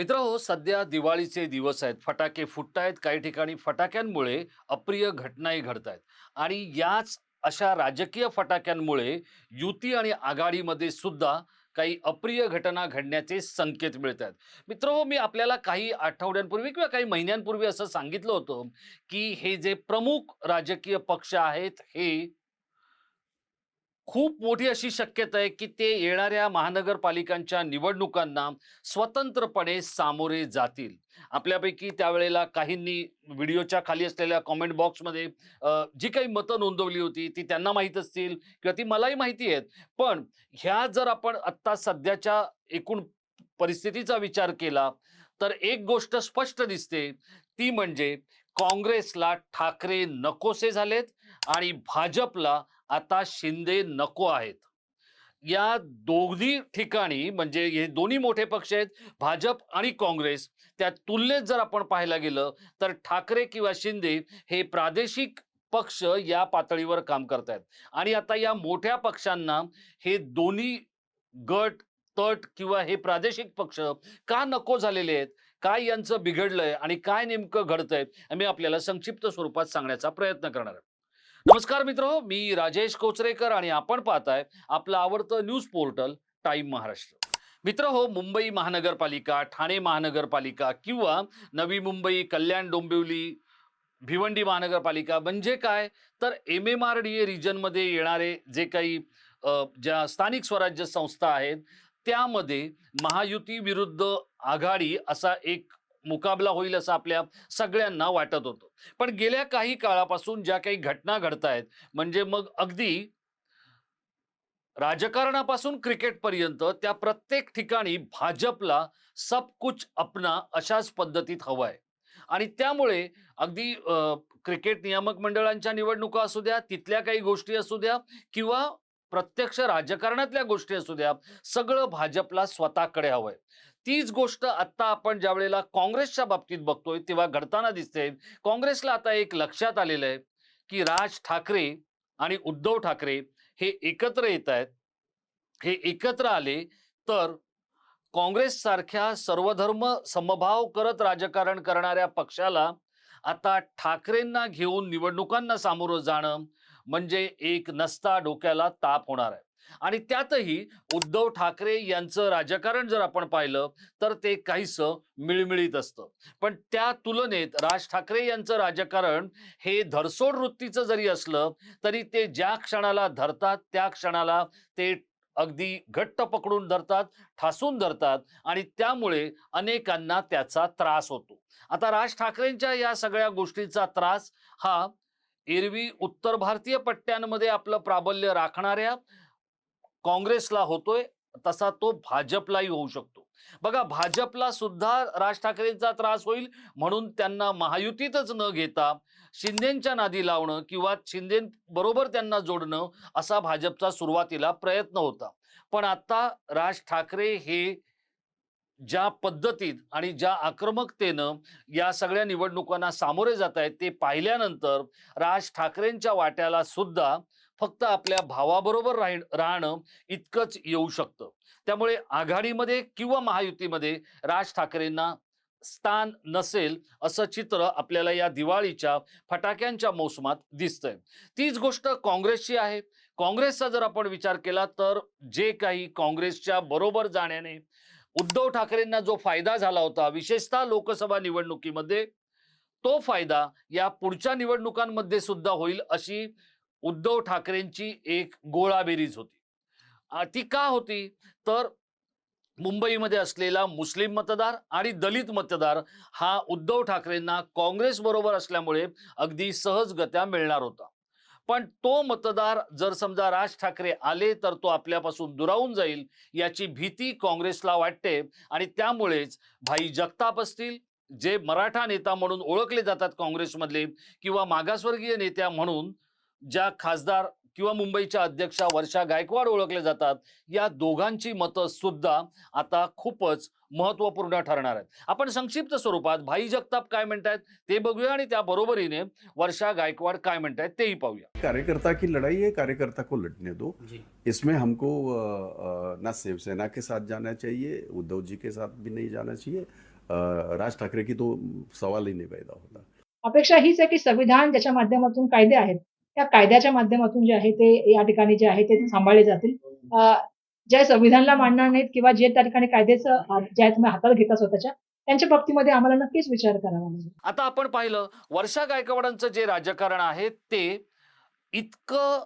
मित्र हो सध्या दिवाळीचे दिवस आहेत. फटाके फुटतायत. काही ठिकाणी फटाक्यांमुळे अप्रिय घटनाही घडत आहेत आणि याच अशा राजकीय फटाक्यांमुळे युती आणि आघाडीमध्ये सुद्धा काही अप्रिय घटना घडण्याचे संकेत मिळत आहेत मित्र हो मी आपल्याला काही आठवड्यांपूर्वी किंवा काही महिन्यांपूर्वी असं सांगितलं होतं की हे जे प्रमुख राजकीय पक्ष आहेत हे खूप मोठी अशी शक्यता आहे की ते येणाऱ्या महानगरपालिकांच्या निवडणुकांना स्वतंत्रपणे सामोरे जातील. आपल्यापैकी त्यावेळेला काहींनी व्हिडिओच्या खाली असलेल्या कॉमेंट बॉक्समध्ये जी काही मतं नोंदवली होती ती त्यांना माहीत असतील किंवा ती मलाही माहिती आहेत. पण ह्या जर आपण आत्ता सध्याच्या एकूण परिस्थितीचा विचार केला तर एक गोष्ट स्पष्ट दिसते. ती म्हणजे काँग्रेसला ठाकरे नकोसे झालेत आणि भाजपला आता शिंदे नको आहेत. या दोन्ही ठिकाणी म्हणजे हे दोन्ही मोठे पक्ष आहेत भाजप आणि काँग्रेस त्या तुलनेत जर आपण पाहायला गेलं तर ठाकरे किंवा शिंदे हे प्रादेशिक पक्ष या पातळीवर काम करतायत. आणि आता या मोठ्या पक्षांना हे दोन्ही गट तट किंवा हे प्रादेशिक पक्ष का नको झालेले आहेत काय यांचं बिघडलंय आणि काय नेमकं घडतंय मी आपल्याला संक्षिप्त स्वरूपात सांगण्याचा प्रयत्न करणार आहे. नमस्कार मित्र मी राजेश कोचरेकर आणि आपण पाहताय आपलं आवडतं न्यूज पोर्टल टाईम महाराष्ट्र. मित्र हो मुंबई महानगरपालिका ठाणे महानगरपालिका किंवा नवी मुंबई कल्याण डोंबिवली भिवंडी महानगरपालिका म्हणजे काय? तर M M R D A रिजनमध्ये येणारे जे काही ज्या स्थानिक स्वराज्य संस्था आहेत त्यामध्ये महायुती विरुद्ध आघाडी असा एक मुकाबला होईल असं आपल्या सगळ्यांना वाटत होतं. पण गेल्या काही काळापासून ज्या काही घटना घडत आहेत म्हणजे मग अगदी राजकारणापासून क्रिकेटपर्यंत त्या प्रत्येक ठिकाणी भाजपला सब कुछ अपना अशाच पद्धतीत हवं आहे. आणि त्यामुळे अगदी क्रिकेट नियामक मंडळांच्या निवडणुका असू द्या तिथल्या काही गोष्टी असू द्या किंवा प्रत्यक्ष राजकारणातल्या गोष्टी असू द्या सगळं भाजपला स्वतःकडे हवंय तीच गोष्ट आत्ता आपण ज्या वेळेला काँग्रेसच्या बाबतीत बघतोय तेव्हा घडताना दिसते. काँग्रेसला आता एक लक्षात आलेलं आहे की राज ठाकरे आणि उद्धव ठाकरे हे एकत्र येत आहेत. हे एकत्र आले तर काँग्रेस सारख्या सर्वधर्म समभाव करत राजकारण करणाऱ्या पक्षाला आता ठाकरेंना घेऊन निवडणुकांना सामोरं जाणं म्हणजे एक नसता डोक्याला ताप होणार आहे. आणि त्यातही उद्धव ठाकरे यांचं राजकारण जर आपण पाहिलं तर ते काहीसं मिळमिळीत असतं. पण त्या तुलनेत राज ठाकरे यांचं राजकारण हे धरसोड वृत्तीचं जरी असलं तरी ते ज्या क्षणाला धरतात त्या क्षणाला ते अगदी घट्ट पकडून धरतात ठासून धरतात आणि त्यामुळे अनेकांना त्याचा त्रास होतो. आता राज ठाकरेंच्या या सगळ्या गोष्टीचा त्रास हा एरवी उत्तर भारतीय पट्ट्यांमध्ये आपलं प्राबल्य राखणाऱ्या काँग्रेसला होतोय तसा तो भाजपलाही होऊ शकतो. बघा भाजपला सुद्धा राज ठाकरेंचा त्रास होईल म्हणून त्यांना महायुतीतच न घेता शिंदेच्या नादी लावणं किंवा शिंदे बरोबर त्यांना जोडणं असा भाजपचा सुरुवातीला प्रयत्न होता. पण आता राज ठाकरे हे ज्या पद्धतीत आणि ज्या आक्रमकतेनं या सगळ्या निवडणुकांना सामोरे जात आहेत ते पाहिल्यानंतर राज ठाकरेंच्या वाट्याला सुद्धा फक्त आपल्या भावाबरोबर राह राहणं इतकंच येऊ शकतं. त्यामुळे आघाडीमध्ये किंवा महायुतीमध्ये राज ठाकरेंना स्थान नसेल असं चित्र आपल्याला या दिवाळीच्या फटाक्यांच्या मोसमात दिसतंय. तीच गोष्ट काँग्रेसची आहे. काँग्रेसचा जर आपण विचार केला तर जे काही काँग्रेसच्या बरोबर जाण्याने उद्धव ठाकरेंना जो फायदा झाला होता विशेषतः लोकसभा निवडणुकीमध्ये तो फायदा या पुढच्या निवडणुकांमध्ये सुद्धा होईल अशी उद्धव ठाकरेंची एक गोळाबेरीज होती. ती का होती? तर मुंबईमध्ये असलेला मुस्लिम मतदार आणि दलित मतदार हा उद्धव ठाकरेंना काँग्रेस बरोबर असल्यामुळे अगदी सहजगत्या मिळणार होता. पण तो मतदार जर समजा राज ठाकरे आले तर तो आपल्यापासून दुरावून जाईल याची भीती काँग्रेसला वाटते आणि त्यामुळेच भाई जगताप असतील जे मराठा नेता म्हणून ओळखले जातात काँग्रेसमधले किंवा मागासवर्गीय नेत्या म्हणून ज्या खासदार किंवा मुंबईच्या अध्यक्षा वर्षा गायकवाड ओळखले जातात या दोघांची मतं सुद्धा आता खूपच महत्त्वपूर्ण ठरणार आहेत. आपण संक्षिप्त स्वरूपात भाई जगताप काय म्हणतायत ते बघूया आणि त्या बरोबरीने वर्षा गायकवाड काय म्हणतायत तेही पाहूया. कार्यकर्ता की लड़ाई है कार्यकर्ता को लड़ने दो. जी. इसमें हमको ना शिवसेना के साथ जाना चाहिए उद्धव जी के साथ भी नहीं जाना चाहिए। राज ठाकरे की तो सवाल ही नहीं पैदा होता। अपेक्षा हीच आहे की संविधान ज्याच्या माध्यमातून कायदे आहेत त्या कायद्याच्या माध्यमातून जे आहे ते या ठिकाणी जे आहे ते सांभाळले जातील. जे संविधानला मानणार नाहीत किंवा जे त्या ठिकाणी कायद्याचं जे आहे तुम्ही हातात घेता स्वतःच्या त्यांच्या बाबतीमध्ये आम्हाला नक्कीच विचार करावा आता आपण पाहिलं वर्षा गायकवाडांचं जे राजकारण आहे ते इतकं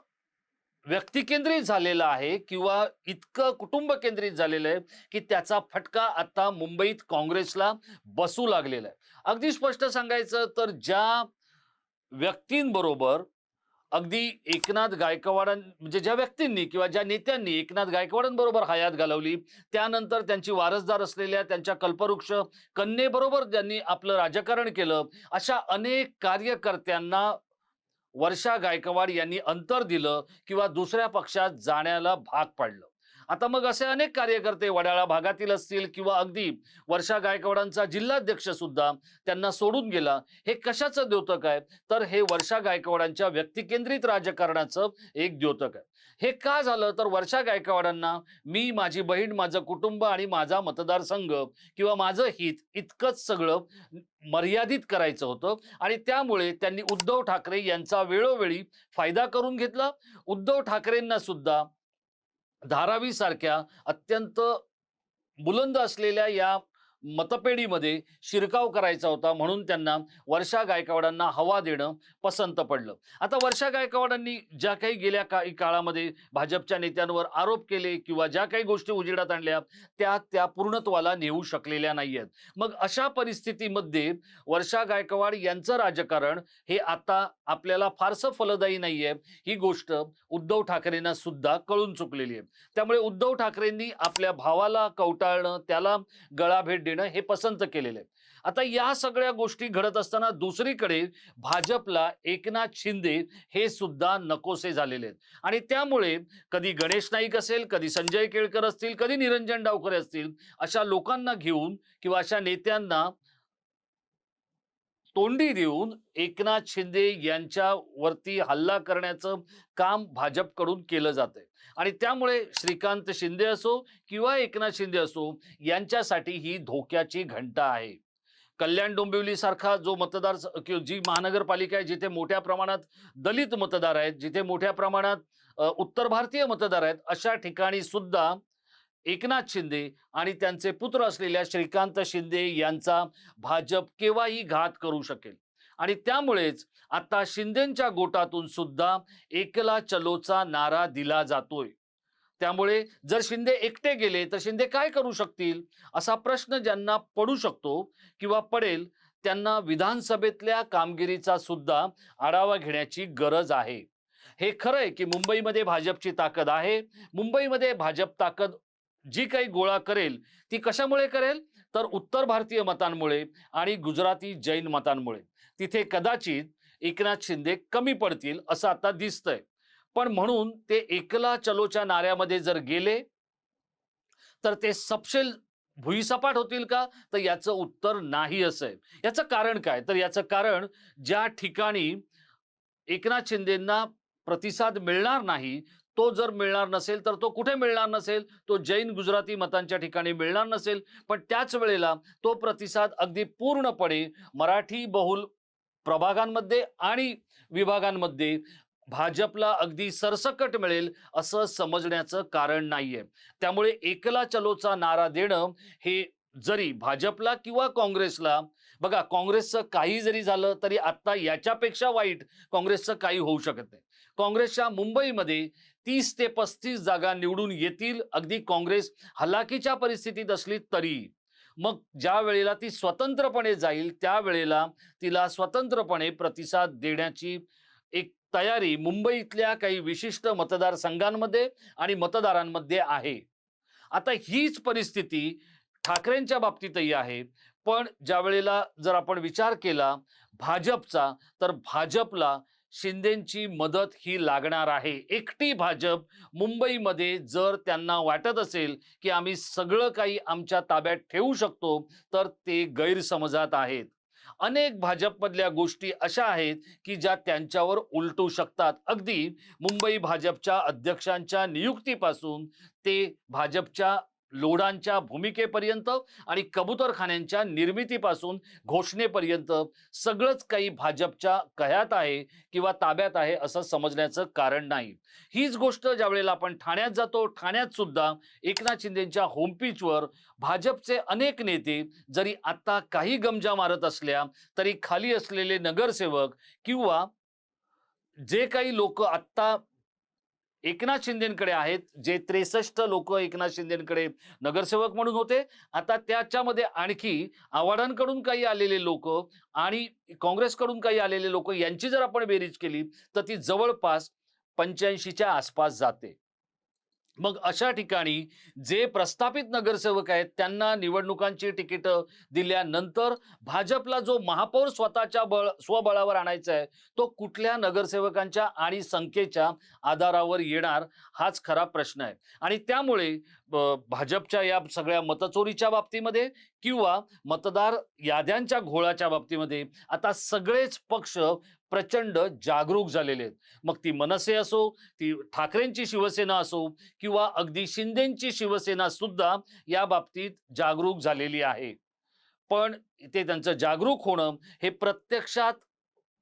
व्यक्तिकेंद्रित झालेलं आहे किंवा इतकं कुटुंब केंद्रित झालेलं आहे की त्याचा फटका आता मुंबईत काँग्रेसला बसू लागलेला आहे. अगदी स्पष्ट सांगायचं तर ज्या व्यक्तींबरोबर अगदी एकनाथ गायकवाडां म्हणजे ज्या व्यक्तींनी किंवा ज्या नेत्यांनी एकनाथ गायकवाडांबरोबर हयात घालवली त्यानंतर त्यांची वारसदार असलेल्या त्यांच्या कल्पवृक्ष कन्येबरोबर ज्यांनी आपलं राजकारण केलं अशा अनेक कार्यकर्त्यांना वर्षा गायकवाड यांनी अंतर दिलं किंवा दुसऱ्या पक्षात जाण्याला भाग पाडलं. आता मग असे अनेक कार्यकर्ते वडाळा भागातील असतील किंवा अगदी वर्षा गायकवाडांचा जिल्हाध्यक्ष सुद्धा त्यांना सोडून गेला हे कशाचं द्योतक आहे? तर हे वर्षा गायकवाडांच्या व्यक्तिकेंद्रित राजकारणाचं एक द्योतक आहे. हे का झालं? तर वर्षा गायकवाडांना मी माझी बहीण माझं कुटुंब आणि माझा मतदारसंघ किंवा माझं हित इतकंच सगळं मर्यादित करायचं होतं आणि त्यामुळे त्यांनी उद्धव ठाकरे यांचा वेळोवेळी फायदा करून घेतला. उद्धव ठाकरेंना सुद्धा धारावी सारख्या अत्यंत बुलंद असलेल्या या मतपेढीमध्ये शिरकाव करायचा होता म्हणून त्यांना वर्षा गायकवाडांना हवा देणं पसंत पडलं. आता वर्षा गायकवाडांनी ज्या काही गेल्या काही काळामध्ये भाजपच्या नेत्यांवर आरोप केले किंवा ज्या काही गोष्टी उजेडात आणल्या त्या त्या पूर्णत्वाला नेऊ शकलेल्या नाही आहेत मग अशा परिस्थितीमध्ये वर्षा गायकवाड यांचं राजकारण हे आता आपल्याला फारसं फलदायी नाही आहे ही गोष्ट उद्धव ठाकरेंना सुद्धा कळून चुकलेली आहे. त्यामुळे उद्धव ठाकरेंनी आपल्या भावाला कवटाळणं त्याला गळा भेट देणं हे पसंत केलेलं आहे. आता या सगळ्या गोष्टी घडत असताना दुसरीकडे भाजपला एकनाथ शिंदे हे सुद्धा नकोसे झालेले आहेत. आणि त्यामुळे कधी गणेश नाईक असेल कधी संजय केळकर असतील कधी निरंजन डावकर असतील अशा लोकांना घेऊन किंवा अशा नेत्यांना तोंडी देऊन एकनाथ शिंदे यांच्यावरती हल्ला करण्याचं काम भाजपकडून केलं जातंय. आणि त्यामुळे श्रीकांत शिंदे असो किंवा एकनाथ शिंदे असो यांच्यासाठी ही धोक्याची घंटा आहे. कल्याण डोंबिवली सारखा जो मतदार जी महानगरपालिका आहे जिथे मोठ्या प्रमाणात दलित मतदार आहेत जिथे मोठ्या प्रमाणात उत्तर भारतीय मतदार आहेत अशा ठिकाणी सुद्धा एकनाथ शिंदे आणि त्यांचे पुत्र असलेल्या श्रीकांत शिंदे यांचा भाजप केव्हाही घात करू शकेल. आणि त्यामुळेच आता शिंदेच्या गोटातून सुद्धा एकला चलोचा नारा दिला जातोय. त्यामुळे जर शिंदे एकटे गेले तर शिंदे काय करू शकतील? असा प्रश्न ज्यांना पडू शकतो किंवा पडेल त्यांना विधानसभेतल्या कामगिरीचा सुद्धा आढावा घेण्याची गरज आहे. हे खरंय की मुंबईमध्ये भाजपची ताकद आहे. मुंबईमध्ये भाजप ताकद जी काही गोळा करेल ती कशामुळे करेल? तर उत्तर भारतीय मतांमुळे आणि गुजराती जैन मतांमुळे. तिथे कदाचित एकनाथ शिंदे कमी पडतील असं आता दिसतंय. पण म्हणून ते एकला चलोच्या नाऱ्यामध्ये जर गेले तर ते सपशेल भुईसपाट होतील का? तर याचं उत्तर नाही असं आहे. याचं कारण काय? तर याचं कारण ज्या ठिकाणी एकनाथ शिंदेंना प्रतिसाद मिळणार नाही तो जर मिळणार नसेल तर तो कुठे मिळणार नसेल? तो जैन गुजराती मतांच्या ठिकाणी मिळणार नसेल. पण त्याच वेळेला तो प्रतिसाद अगदी पूर्णपणे मराठी बहुल प्रभागांमध्ये आणि विभागांमध्ये भाजपला अगदी सरसकट मिळेल असं समजण्याचं कारण नाहीये. त्यामुळे एकला चलोचा नारा देणं हे जरी भाजपला किंवा काँग्रेसला बघा काँग्रेसचं काही जरी झालं तरी आता याच्यापेक्षा वाईट काँग्रेसचं काही होऊ शकत नाही. काँग्रेसच्या मुंबईमध्ये तीस ते पस्तीस जागा निवडून येतील. अगदी काँग्रेस हलाखीच्या परिस्थितीत असली तरी. मग ज्या वेळेला ती स्वतंत्रपणे जाईल त्यावेळेला तिला स्वतंत्रपणे प्रतिसाद देण्याची एक तयारी मुंबईतल्या काही विशिष्ट मतदारसंघांमध्ये आणि मतदारांमध्ये आहे. आता हीच परिस्थिती ठाकरेंच्या बाबतीतही आहे. पण ज्या वेळेला जर आपण विचार केला भाजपचा तर भाजपला शिंदेची मदत ही लागणार आहे. एकटी भाजप मुंबईमध्ये जर त्यांना वाटत असेल की आम्ही सगळं काही आमच्या ताब्यात ठेवू शकतो तर ते गैरसमजात आहेत. अनेक भाजपमधल्या गोष्टी अशा आहेत की ज्या त्यांच्यावर उलटू शकतात. अगदी मुंबई भाजपच्या अध्यक्षांच्या नियुक्तीपासून ते भाजपच्या लोढांच्या भूमिकेपर्यंत आणि कबुतरखान्यांच्या निर्मितीपासून घोषणेपर्यंत सगळंच काही भाजपच्या कह्यात आहे किंवा ताब्यात आहे असं समजण्याचं कारण नाही. हीच गोष्ट ज्या वेळेला आपण ठाण्यात जातो ठाण्यात सुद्धा एकनाथ शिंदेच्या होमपीचवर भाजपचे अनेक नेते जरी आत्ता काही गमजा मारत असल्या तरी खाली असलेले नगरसेवक किंवा जे काही लोक आत्ता एकनाथ शिंदेकडे आहेत जे त्रेसष्ट लोक एकनाथ शिंदेकडे नगरसेवक म्हणून होते. आता त्याच्यामध्ये आणखी आव्हाडांकडून काही आलेले लोक आणि काँग्रेसकडून काही आलेले लोक यांची जर आपण बेरीज केली तर ती जवळपास पंच्याऐंशीच्या आसपास जाते. मग अशा ठिकाणी जे प्रस्थापित नगरसेवक आहेत त्यांना निवडणुकांची तिकीटं दिल्यानंतर भाजपला जो महापौर स्वतःच्या बळ स्वबळावर आणायचा आहे तो कुठल्या नगरसेवकांच्या आणि संख्येच्या आधारावर येणार हाच खरा प्रश्न आहे. आणि त्यामुळे भाजपच्या या सगळ्या मतचोरीच्या बाबतीमध्ये किंवा मतदार याद्यांच्या घोळाच्या बाबतीमध्ये आता सगळेच पक्ष प्रचंड जागरूक झालेले आहेत. मग ती मनसे असो ती ठाकरेंची शिवसेना असो किंवा अगदी शिंदेची शिवसेना सुद्धा या बाबतीत जागरूक झालेली आहे. पण ते त्यांचं जागरूक होणं हे प्रत्यक्षात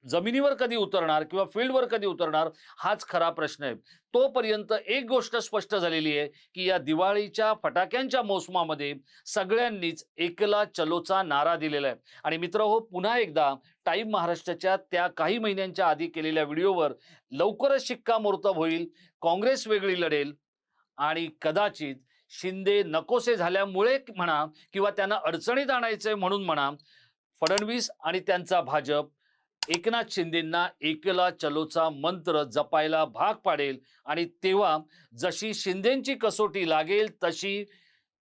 जमिनीवर कधी उतरणार किंवा फील्डवर कधी उतरणार हाच खरा प्रश्न आहे. तोपर्यंत एक गोष्ट स्पष्ट झालेली आहे की या दिवाळीच्या फटाक्यांच्या मोसमामध्ये सगळ्यांनीच एकला चलोचा नारा दिलेला आहे. आणि मित्र हो पुन्हा एकदा टाईम महाराष्ट्राच्या त्या काही महिन्यांच्या आधी केलेल्या व्हिडिओवर लवकरच शिक्कामोर्तब होईल काँग्रेस वेगळी लढेल आणि कदाचित शिंदे नकोसे झाल्यामुळे म्हणा किंवा त्यांना अडचणीत आणायचंय म्हणून म्हणा फडणवीस आणि त्यांचा भाजप एकनाथ शिंदेंना एकला चलोचा मंत्र जपायला भाग पाडेल आणि तेव्हा जशी शिंदेंची कसोटी लागेल तशी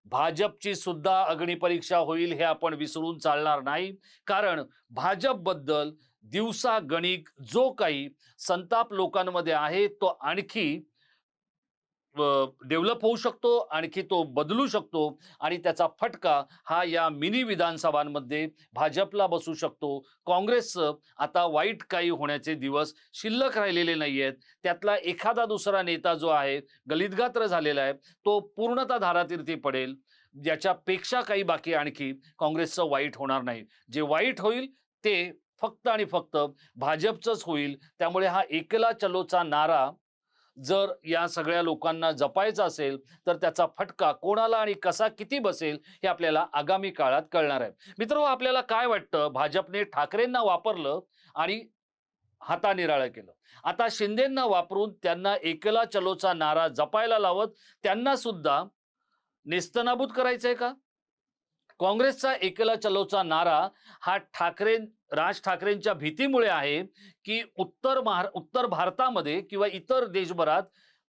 भाजपची सुद्धा अग्निपरीक्षा होईल हे आपण विसरून चालणार नाही. कारण भाजपबद्दल दिवसागणिक जो काही संताप लोकांमध्ये आहे तो आणखी डेव्हलप होऊ शकतो आणखी तो बदलू शकतो आणि त्याचा फटका हा या मिनी विधानसभांमध्ये भाजपला बसू शकतो. काँग्रेसचं आता वाईट काही होण्याचे दिवस शिल्लक राहिलेले नाही आहेत त्यातला एखादा दुसरा नेता जो आहे गलितगात्र झालेला आहे तो पूर्णतः धारातीर्थी पडेल. ज्याच्यापेक्षा काही बाकी आणखी काँग्रेसचं वाईट होणार नाही. जे वाईट होईल ते फक्त आणि फक्त भाजपचंच होईल. त्यामुळे हा एकला चलोचा नारा जर या सगळ्या लोकांना जपायचा असेल तर त्याचा फटका कोणाला आणि कसा किती बसेल हे आपल्याला आगामी काळात कळणार आहे. मित्र आपल्याला काय वाटतं? भाजपने ठाकरेंना वापरलं आणि हातानिराळं केलं. आता शिंदेंना वापरून त्यांना एकला चलोचा नारा जपायला लावत त्यांना सुद्धा नेस्तनाबूत करायचंय का? काँग्रेसचा एकला चलोचा नारा हा ठाकरे राज ठाकरेंच्या भीतीमुळे आहे की उत्तर महार उत्तर भारतामध्ये किंवा इतर देशभरात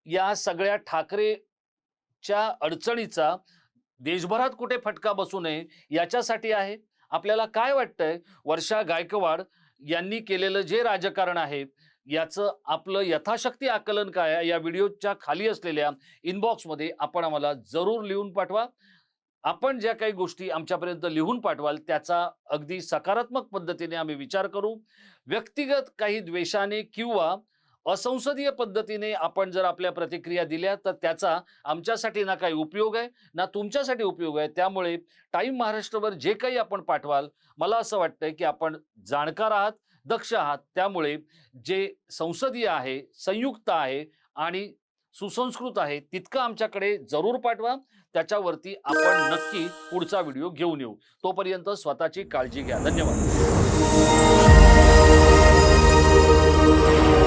या सगळ्या ठाकरेच्या अडचणीचा देशभरात कुठे फटका बसू नये याच्यासाठी आहे. आपल्याला काय वाटतंय? वर्षा गायकवाड यांनी केलेलं जे राजकारण आहे याचं आपलं यथाशक्ती आकलन काय या व्हिडिओच्या खाली असलेल्या इनबॉक्समध्ये आपण आम्हाला जरूर लिहून पाठवा. आपण ज्या काही गोष्टी आमच्यापर्यंत लिहून पाठवाल त्याचा अगदी सकारात्मक पद्धतीने आम्ही विचार करू. व्यक्तिगत काही द्वेषाने किंवा असंसदीय पद्धतीने आपण जर आपल्या प्रतिक्रिया दिल्या तर त्याचा आमच्यासाठी ना काही उपयोग आहे ना तुमच्यासाठी उपयोग आहे. त्यामुळे टाईम महाराष्ट्रवर जे काही आपण पाठवाल मला असं वाटतं की आपण जाणकार आहात दक्ष आहात. त्यामुळे जे संसदीय आहे संयुक्त आहे आणि सुसंस्कृत आहे तितकं आमच्याकडे जरूर पाठवा. त्याच्यावरती आपण नक्की पुढचा व्हिडिओ घेऊन येऊ. तोपर्यंत स्वतःची काळजी घ्या. धन्यवाद.